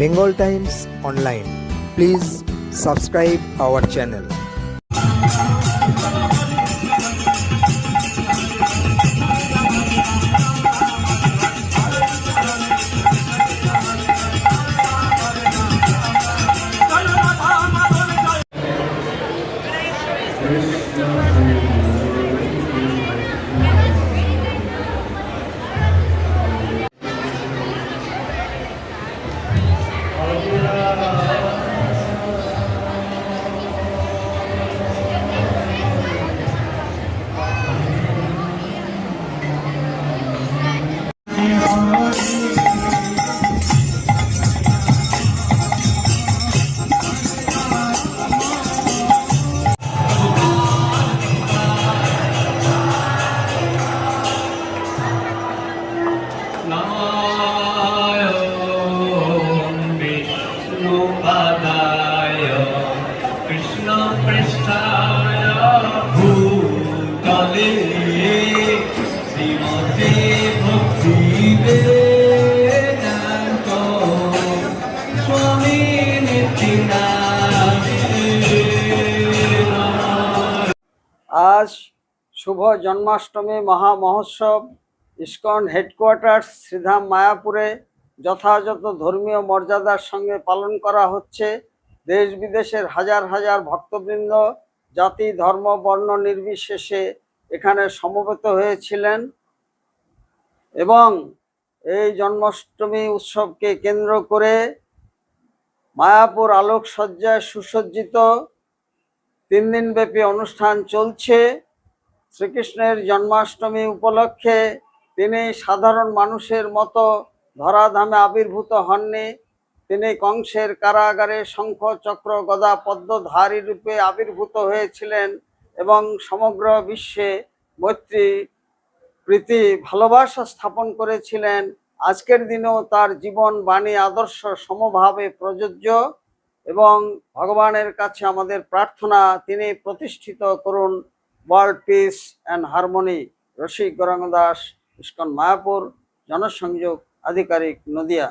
Bengal Times Online. Please subscribe our channel. Narayan Yeah. আজ শুভ জন্মাষ্টমী মহা মহোৎসব ISKCON headquarters, Sridham মায়াপুরে যথাযথ ধর্মীয় মর্যাদার সঙ্গে পালন করা হচ্ছে। দেশ বিদেশের হাজার হাজার ভক্তবৃন্দ, জাতি, ধর্ম, বর্ণ নির্বিশেষে এখানে সমবেত হয়েছিলেন। এবং এই জন্মাষ্টমী উৎসবকে কেন্দ্র করে মায়াপুর আলোকসজ্জায় সুসজ্জিত তিন দিনব্যাপী অনুষ্ঠান চলছে। শ্রীকৃষ্ণের জন্মাষ্টমী উপলক্ষে তিনি সাধারণ মানুষের মতো ধরাধামে আবির্ভূত হননি। তিনি কংসের কারাগারে শঙ্খ চক্র গদা পদ্মধারী রূপে আবির্ভূত হয়েছিলেন এবং সমগ্র বিশ্বে মৈত্রী প্রীতি ভালোবাসা স্থাপন করেছিলেন। আজকের দিনেও তার জীবন বাণী, আদর্শ, সমভাবে প্রযোজ্য এবং ভগবানের কাছে আমাদের প্রার্থনা, তিনি প্রতিষ্ঠিত করুন। ওয়ার্ল্ড পিস অ্যান্ড হারমোনি রসিক গরঙ্গ দাস, ইস্কন মায়াপুর, জনসংযোগ আধিকারিক নদিয়া।